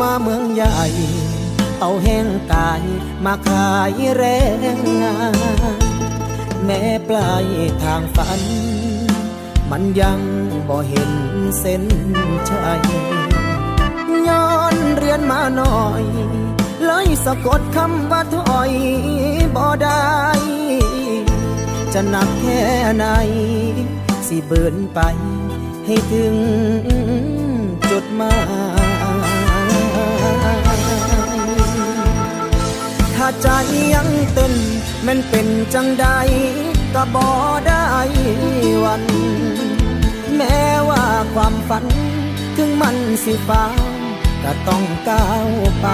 มาเมืองใหญ่ เอาแห้งกายมาขายแรงงาน แม้ปลายทางฝัน มันยังบ่เห็นเส้นชัยย้อนเรียนมาหน่อยเลยสะกดคำว่าถอยบ่ได้ จะหนักแค่ไหน สิเบินไปให้ถึง ใจยังเต้นมันเป็นจังใดก็บ่ได้วัน แม้ว่าความฝัน ถึงมันสิฟ้าก็ต้องก้าวไป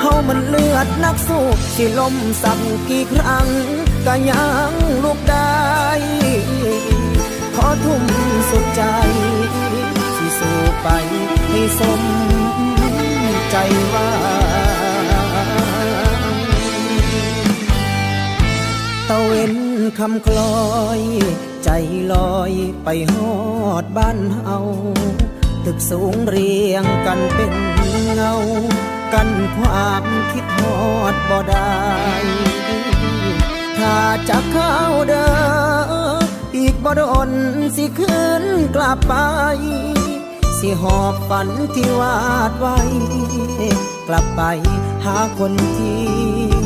เฮามันเลือดนักสู้สิลมสั่งกี่ครั้งก็ยังลุกได้ขอทุ่มสุดใจสิสู้ไปให้สมใจว่า ตะเวนคำคลอย ใจลอยไปฮอดบ้านเฮาตึกสูงเรียงกันเป็นเงา กันความคิดฮอดบ่ได้ถ้าจะเข้าเด้ออีกบ่ดนสิคืนกลับไป สิหอบฝันที่วาดไว้ กลับไปหาคนที่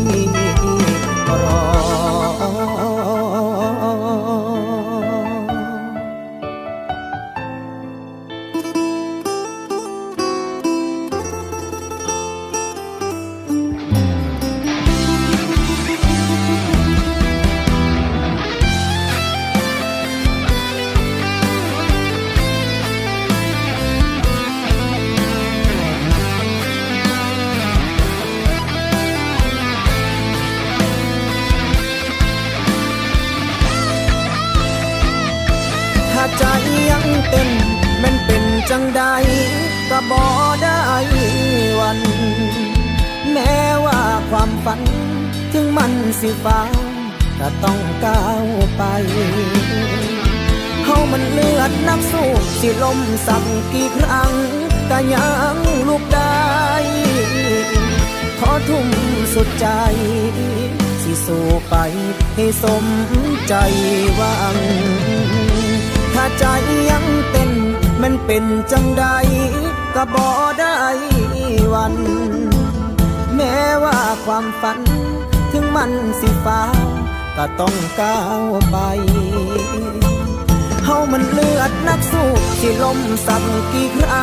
ใจยังเต้นแมันเป็นจังใดก็บ่ได้วัน แม้ว่าความฝัน ถึงมันสิฟ้าก็ต้องก้าวไปเฮามันเลือดนักสู้สิลมสั่งกี่ครั้งก็ยังลุกได้ขอทุ่มสุดใจ สิสู้ไปให้สมใจหวัง ถ้าใจยังเต้นมันเป็นจังใดก็บ่ได้วัน แม้ว่าความฝัน ถึงมันสิฟ้า ก็ต้องก้าวไปเฮามันเลือดนักสู้ที่ลมสั่งกี่ครั้ง